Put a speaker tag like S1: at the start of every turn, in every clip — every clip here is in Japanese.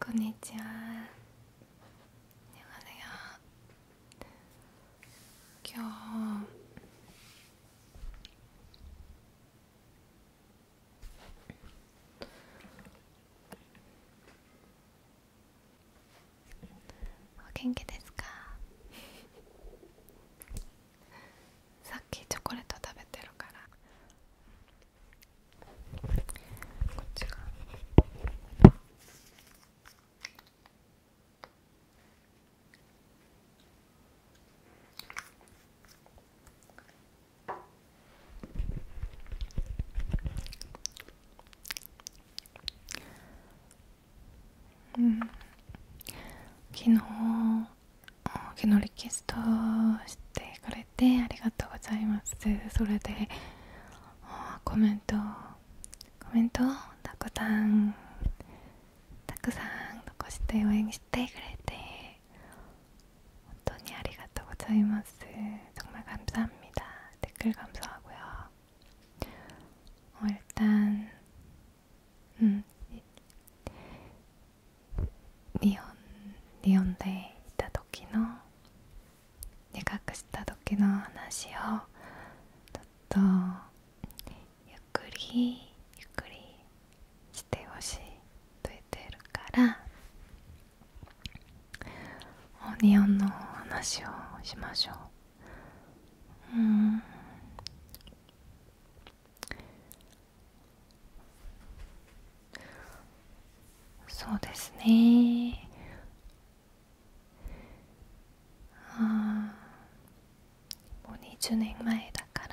S1: こんにちは。昨日昨日リクエストしてくれてありがとうございます。それでコメントコメントをたくさんたくさん残して応援してくれて本当にありがとうございます。ニオンの話をしましょう。うん。そうですねあーもう20年前だか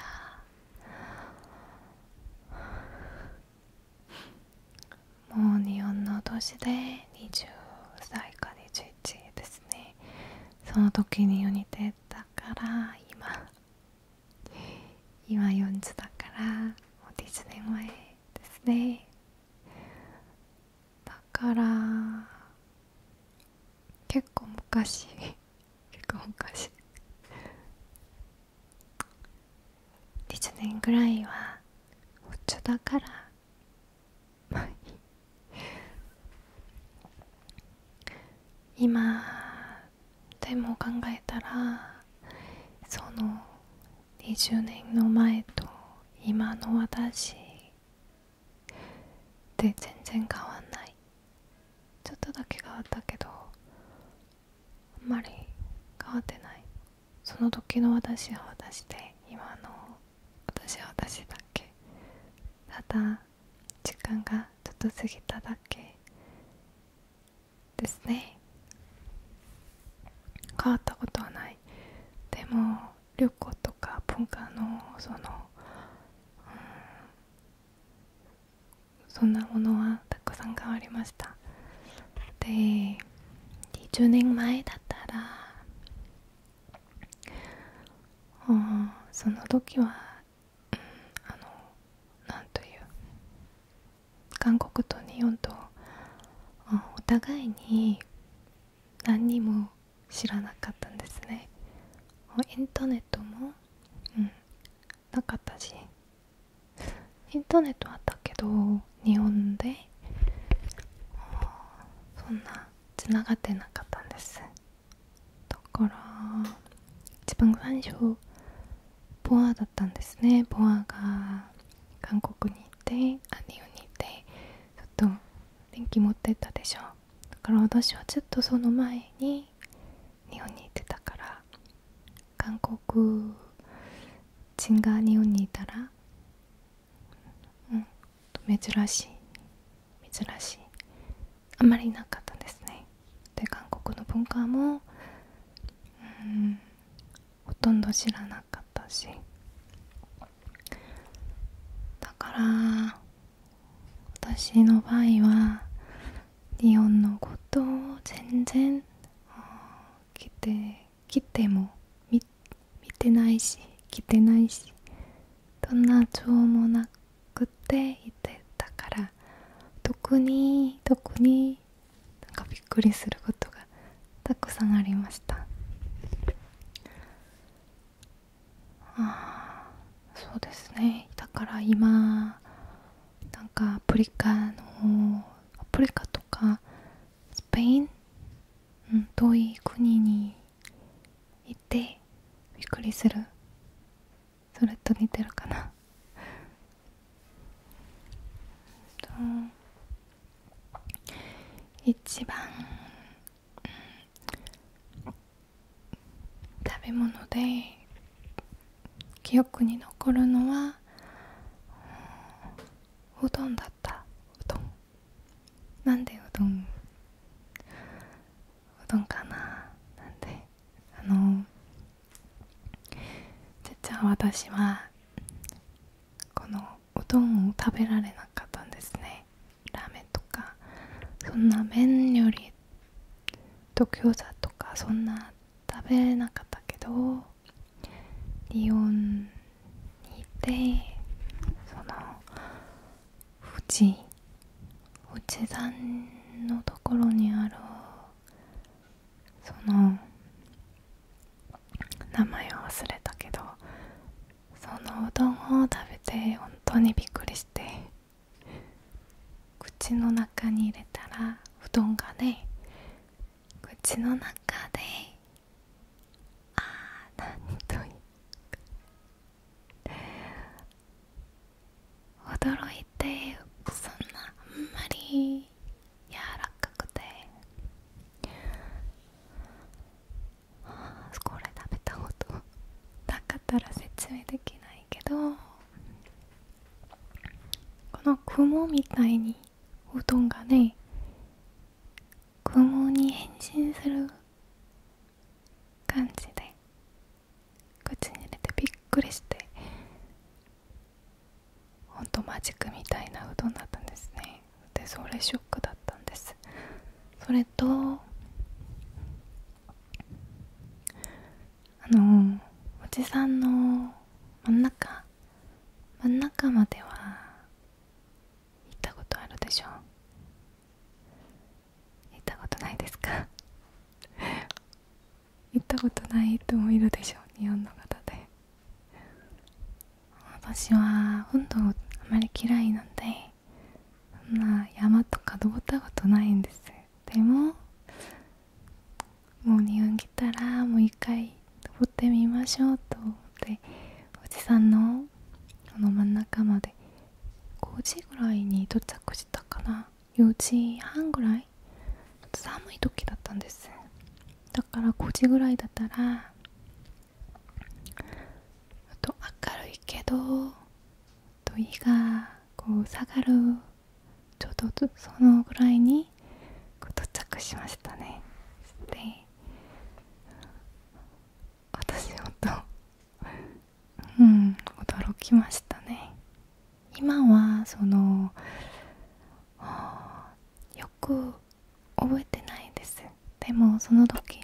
S1: らもう日本の年で20歳か21ですねその時に似てたから今今40だからもう20年前ですねだから結構昔結構昔1年ぐらいはお茶だから。まあいい今でも考えたらその20年の前と今の私って全然変わんない。ちょっとだけ変わったけどあんまり変わってない。その時の私は私で私は私だけ。ただ時間がちょっと過ぎただけですね。変わったことはない。でも旅行とか文化のその、そんなものはたくさん変わりました。で20年前だったらその時は、うん、あのなんという韓国と日本と、お互いに何にも知らなかったんですね。インターネットも、うん、なかったし。インターネットあったけど日本でそんなつながってなかったんです。だから一番最初ボアだったんですね。ボアが韓国に行ってあ日本に電気持ってったでしょ。だから私はずっとその前に日本に行ってたから韓国人が日本にいたらうん珍しい珍しい。あんまりなかったですね。で韓国の文化もうんほとんど知らなかったし。だから私の場合は日本のことを全然来て来ても見見てないし来てないしどんな情もなくていてたから特に特になんかびっくりすることがたくさんありました。ああそうですね。だから今なんかアプリカのアプリカとかスペイン、うん、遠い国に行ってびっくりするそれと似てるかなと一番食べ物で記憶に残るのはうどんだったうどんなんでうどんうどんかななんであの実は私はこのうどんを食べられなかったんですね。ラーメンとかそんな麺よりと餃子とかそんな食べれなかったけどリヨンにいてその富士富士山のところにあるその名前を忘れたけどそのうどんを食べて本当にびっくりして。口の中に入れたらうどんがね口の中でああなんという驚いてそんなあんまり柔らかくてこれ食べたことなかったら説明できないけどこもみたいにうどんがね雲に変身する感じで口に入れてびっくりしてほんとマジックみたいなうどんだったんですねでそれショックだったんですそれとあのおじさんの真ん中真ん中までは行ったことあるでしょ行ったことないですか行ったことない人もいるでしょう日本の方で。私は運動あまり嫌いなんでそんな山とか登ったことないんです。でももう日本来たらもう一回登ってみましょうと思っておじさんのあの真ん中まで5時ぐらいに到着したかな。4時半ぐらい？寒い時だったんです。だから5時ぐらいだったらあと明るいけどと日がこう下がるちょうどそのぐらいに到着しましたね。で私ほんとうん驚きましたね今はそのよく覚えてないですでもその時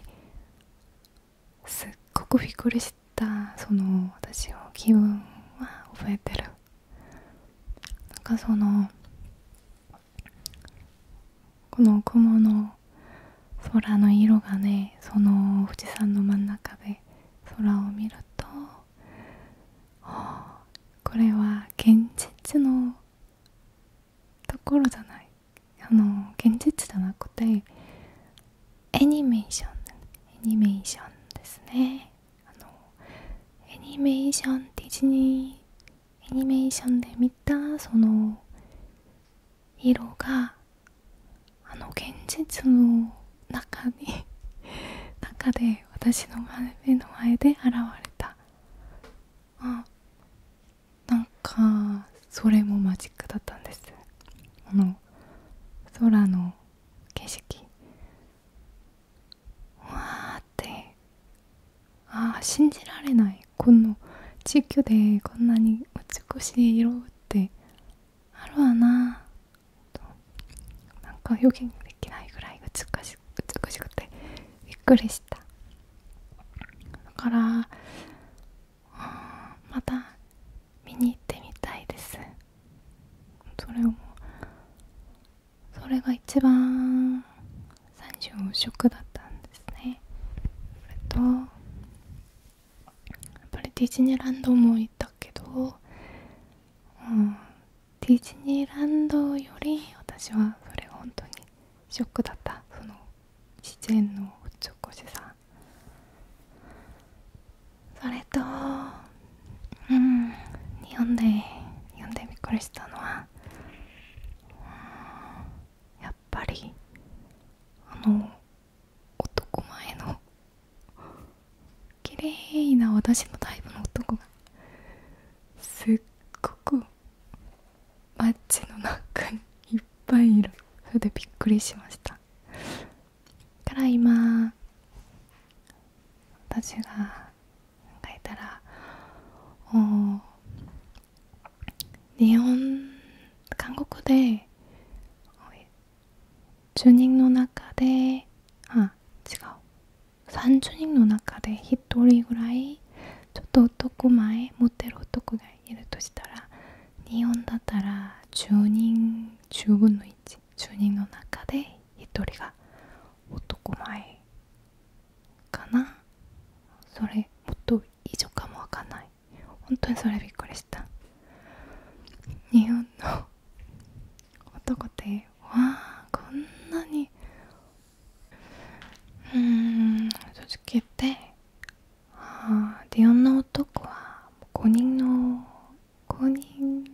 S1: 構びっくりした。その私の気分は覚えてるなんかそのこの雲の空の色がねその富士山の真ん中で空を見るとこれは現実のところじゃないあの現実じゃなくてアニメーションアニメーションですねあのアニメーションディズニーアニメーションで見たその色があの現実の中に 中で私の目の前で現れた。あなんかそれもマジックだったんです。あの空の景色。わーって。ああ信じられない。この地球でこんなに美しい色ってあるわなと。なんか表現できないぐらい美し美しくてびっくりした。だからまた見に行ってみたいです。それをそれが一番最初ショックだったんですねそれとやっぱりディズニーランドも行ったけど、うん、ディズニーランドより私はそれが本当にショックだった。その自然の美しさ。それとうん日本で読んでびっくりしたのはやっぱりあの男前の綺麗な私のタイプの男がすっごく街の中にいっぱいいる。それでびっくりしました。から今私が考えたらお日本韓国で10人の中であ違う。30人の中で1人ぐらいちょっと男前持ってる男がいるとしたら日本だったら10人10分の110人の中で1人が男前かな。それもっと以上かもわかんない。本当にそれびっくりした。日本の男ってわあこんなにうーん正直言って。ああ日本の男は5人の5人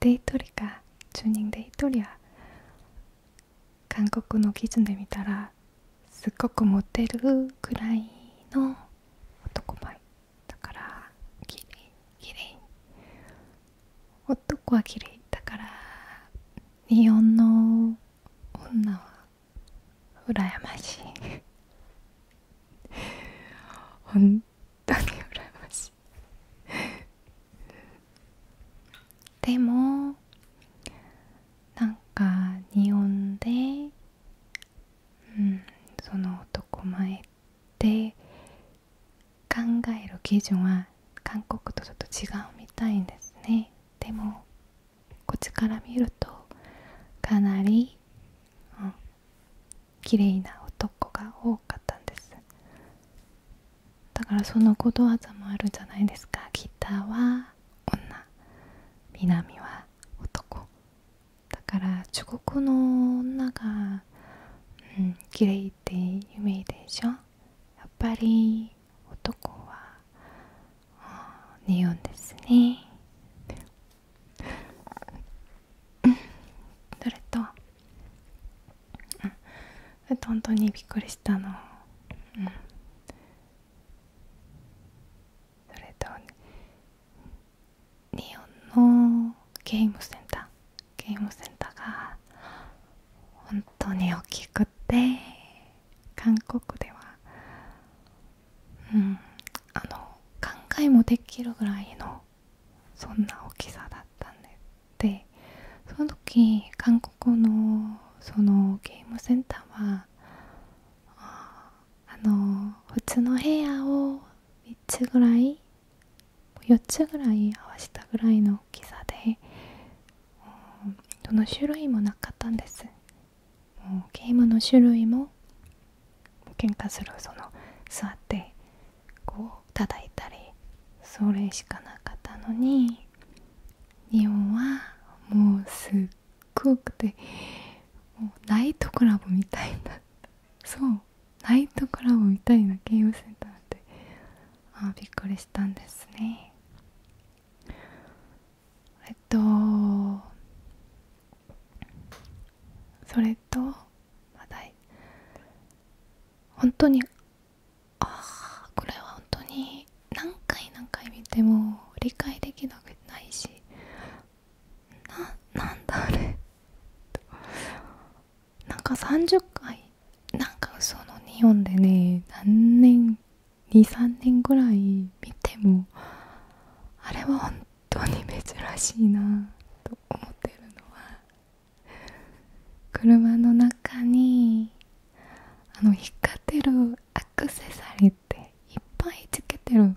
S1: で1人か10人で1人は韓国の基準で見たらすっごくモテるくらいの男前だからきれいきれい男はきれいだから日本の女は羨ましい本当に羨ましいでも日本でうんその男前って考える基準は韓国とちょっと違うみたいですね。でもこっちから見るとかなり、うん、綺麗な男が多かったんです。だからそのことわざもあるじゃないですか。北は女。南は男だから中国の女がうん綺麗って有名でしょ？やっぱり男は日本ですね。それと、うん、それと本当にびっくりしたの、うん、それと？日本のゲームセンター。ゲームセンター。本当に大きくて韓国ではうんあの考えもできるぐらいのそんな大きさだったんででその時韓国のそのゲームセンターはあの普通の部屋を3つぐらい4つぐらい合わせたぐらいの大きさでどの種類もなかったんですもうゲームの種類も喧嘩するその座ってこう叩いたりそれしかなかったのに日本はもうすっごくてもうナイトクラブみたいなそうナイトクラブみたいなゲームセンターってあびっくりしたんですね。えっとそれと話題。本当にああこれは本当に何回何回見ても理解できなくないしななんだあれ。なんか30回なんかその日本でね何年23年ぐらい見てもあれは本当に珍しいなと思ってるのは車の中にあの光ってるアクセサリーっていっぱいつけてる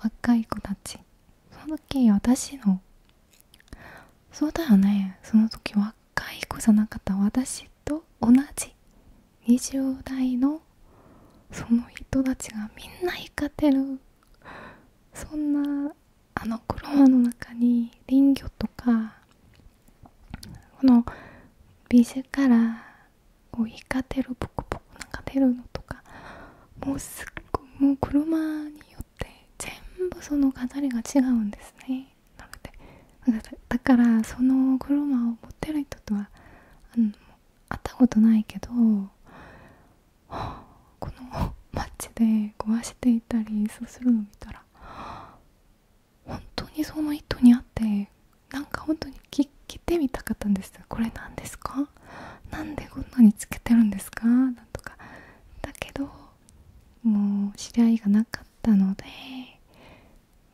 S1: 若い子たち。その時私のそうだよね。その時若い子じゃなかった私と同じ20代のその人たちがみんな光ってるそんなあの車の中に林業とかこのビジュからこう光ってるポコポコなんか出るのとかもうすっごいもう車によって全部その飾りが違うんですね。なのでだからその車を持ってる人とはあの会ったことないけど、この街で壊していたりそうするの見たら本当にその人に会ってなんか本当に聞いてみたかったんですこれ何ですか？なんでこんなにつけてるんですかなんとかだけどもう知り合いがなかったので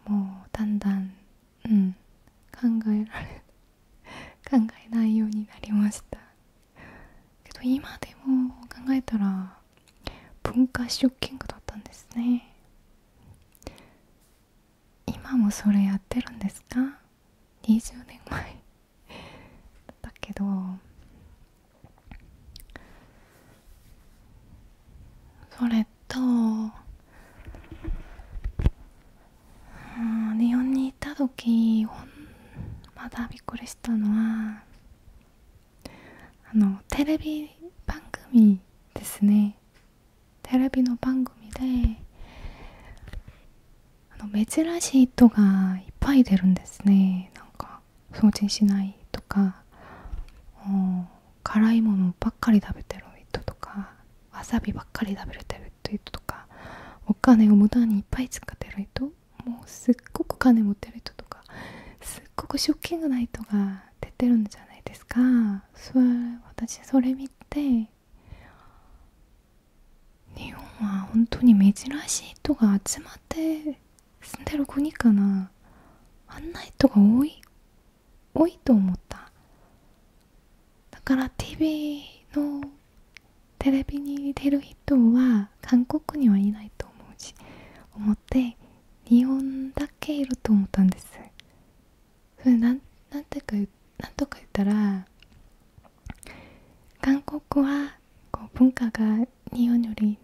S1: もうだんだんうん考えられ考えないようになりましたけど今でも考えたら文化ショッキングだったんですね今もそれやってるんですか20年前だけどそれと日本に行った時まだびっくりしたのはあのテレビ番組ですねテレビの番組であの珍しい人がいっぱい出るんですね。なんか掃除しないとか辛いものばっかり食べてる人とかわさびばっかり食べれてる人とかお金を無駄にいっぱい使ってる人もうすっごく金持ってる人とかすっごくショッキングな人が出てるんじゃないですか。それ私それ見て日本は本当に珍しい人が集まって住んでる国かな。あんな人が多い多いと思った。だから TV のテレビに出る人は韓国にはいないと思うし思って日本だけいると思ったんです。それなんなんてかなんとか言ったら韓国はこう文化が日本より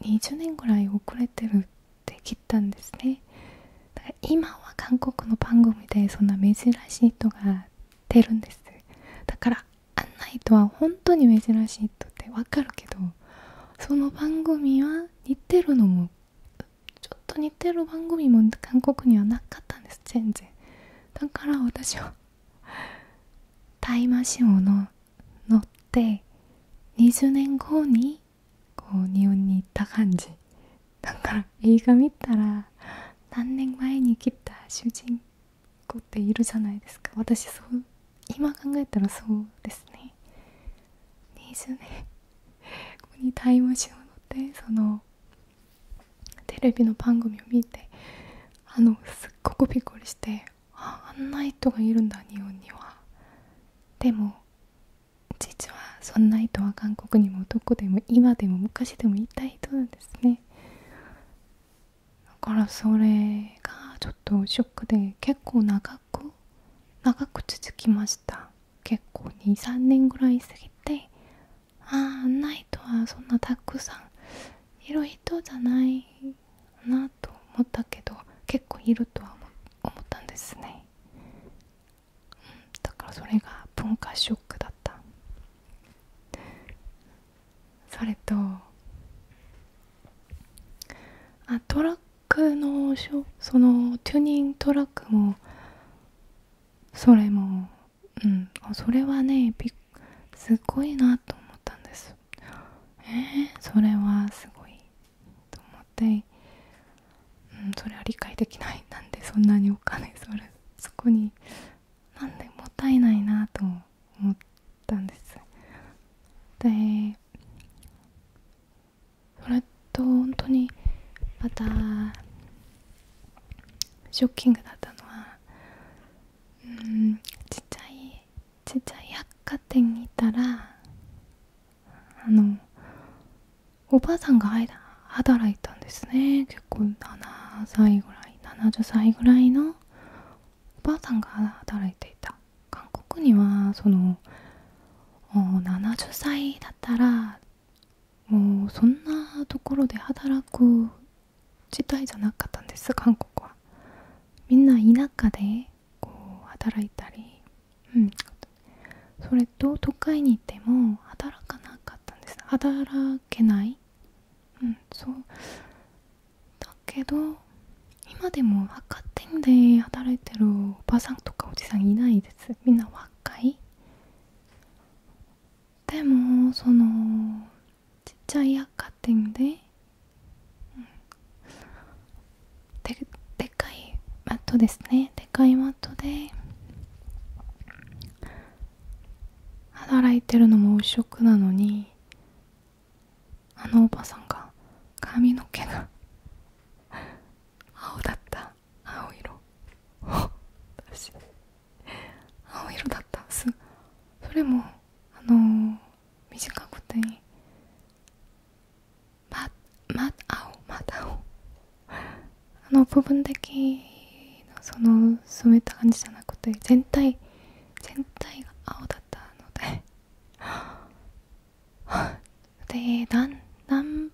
S1: 20年ぐらい遅れてるって聞いたんですね。だから今は韓国の番組でそんな珍しい人が出るんです。だからあんな人は本当に珍しい人ってわかるけどその番組は似てるのもちょっと似てる番組も韓国にはなかったんです。全然。だから私はタイマシンをの乗って20年後にこう日本に行った感じだから映画見たら何年前に来た主人公っているじゃないですか私そう今考えたらそうですね20年ここにタイムシンを乗ってそのテレビの番組を見てあのすっごくびっくりしてああんな人がいるんだ日本にはでも実はそんな人は韓国にもどこでも今でも昔でもいた人なんですね。だからそれがちょっとショックで結構長く長く続きました。結構23年ぐらい過ぎて。あああんな人はそんなたくさんいる人じゃないなと思ったけど結構いるとは思ったんですね、だからそれが文化ショックだった。それとあトラックのそのチューニングトラックもそれもうん。それはねすごいなと思ったんです。えー、それはすごい。と思ってうんそれは理解できない。なんでそんなにお金それそこになんでもったいないなと思ったんです。でそれと本当にまたショッキングだったのはうんちっちゃいちっちゃい百貨店にいたらあのおばあさんが働いたんですね。結構7歳ぐらい70歳ぐらいのおばあさんが働いていた。韓国にはその70歳だったらもうそんなところで働く時代じゃなかったんです韓国は。みんな田舎でこう働いたり。うん。それと都会に行っても働かなかったんです。働けない。うん。そう。だけど今でも赤点で働いてるおばさんとかおじさんいないです。みんな若い。でもそのちゃい赤点で、うん、ででかいマットですねでかいマットで働いてるのも汚職なのにあのおばさんが髪の毛が青だった青色私青色だったすそれもあのー、短くてまま青まだ青あの部分的のその染めた感じじゃなくて全体全体が青だったのででなんなん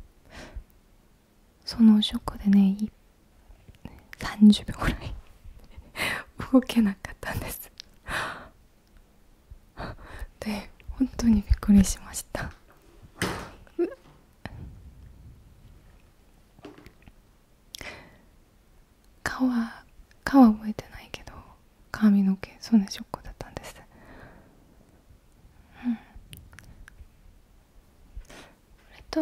S1: そのショックでね30秒ぐらい動けなかったんですで本当にびっくりしました顔は顔は覚えてないけど髪の毛そんなショックだったんですうんそれと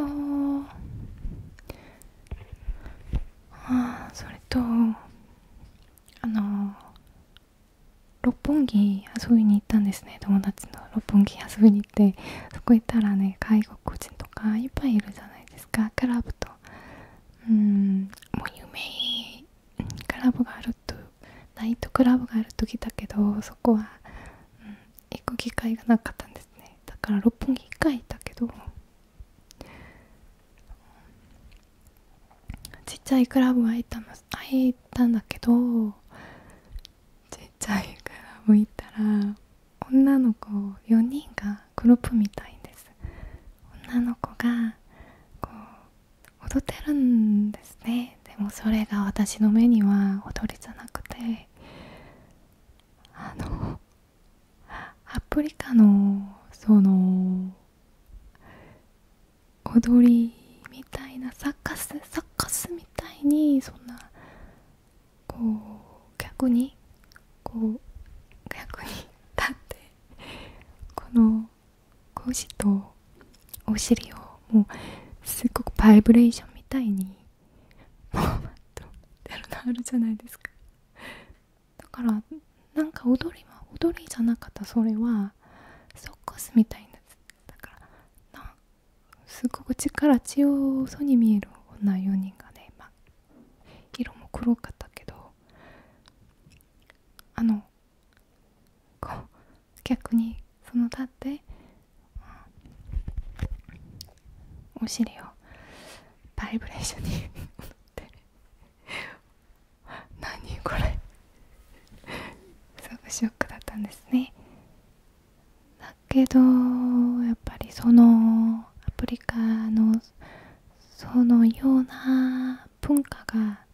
S1: ああそれとあの六本木遊びに行ったんですね友達の六本木遊びに行ってそこ行ったらね外国人とかいっぱいいるじゃないですか。クラブと。うんもう有名クラブがあるとナイトクラブがあると来たけどそこは、うん、行く機会がなかったんですね。だから六本木1回行ったけどちっちゃいクラブは行ったの行ったんだけどちっちゃいクラブ行ったら女の子4人がグループみたいです。女の子がこう踊ってるんですね。でもそれが私の目には踊りじゃなくてあのアプリカのその踊りみたいなサッカスサッカスみたいにそんなこう逆にこう逆にの腰とお尻をもうすごくバイブレーションみたいにポーッと出るのあるじゃないですか。だからなんか踊りは踊りじゃなかったそれはソックスみたいなだからなすごく力強そうに見える女4人がね、ま、色も黒かったけどあのこう逆にその立ってお尻をバイブレーションに乗って。何これ。すごくショックだったんですね。だけどやっぱりそのアプリカのそのような文化が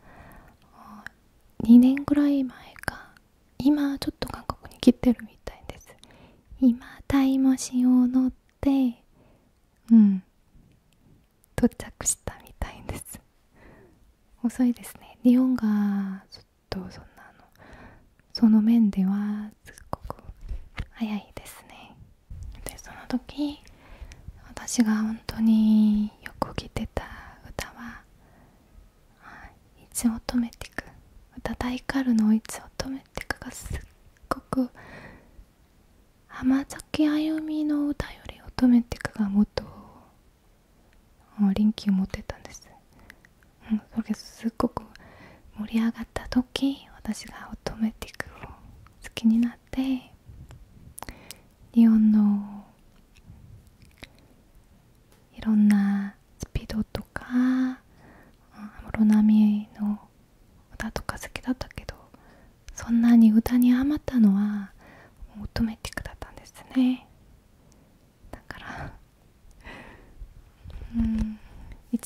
S1: 2年ぐらい前か。今ちょっと韓国に来てるみたい今タイムシーを乗ってうん。到着したみたいです。遅いですね。日本がちょっとそんなのその面ではすっごく早いですね。でその時私が本当によく聴いてた歌は「イチオトメティク」歌大カルの「イチオトメティク」がすっごく浜崎あゆみの歌より乙女ティックがもっと臨機を持ってたんです、うん、それすっごく盛り上がった時私が乙女ティックを好きになって日本の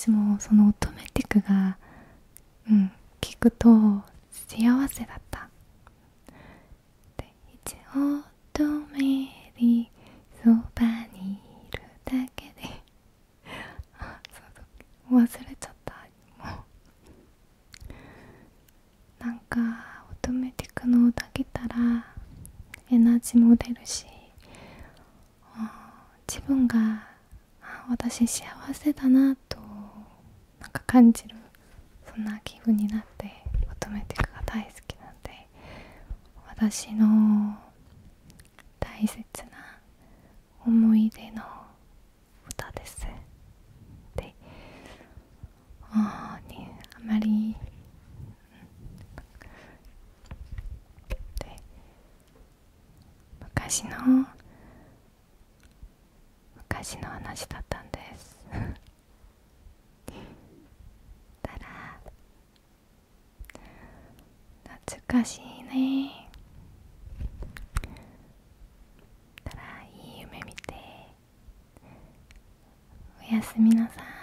S1: 私もその乙女テクがうん聞くと幸せだった。で一応乙女にそばにいるだけで。そうそう忘れちゃった。もう。なんか乙女テクの歌けたらエナジーも出るし自分が私幸せだなとなんか感じるそんな気分になってオートメティクが大好きなんで私の大切な思い出の歌です。でああまりで昔の昔の話だったんですたら難しいね。たらいい夢見ておやすみなさい。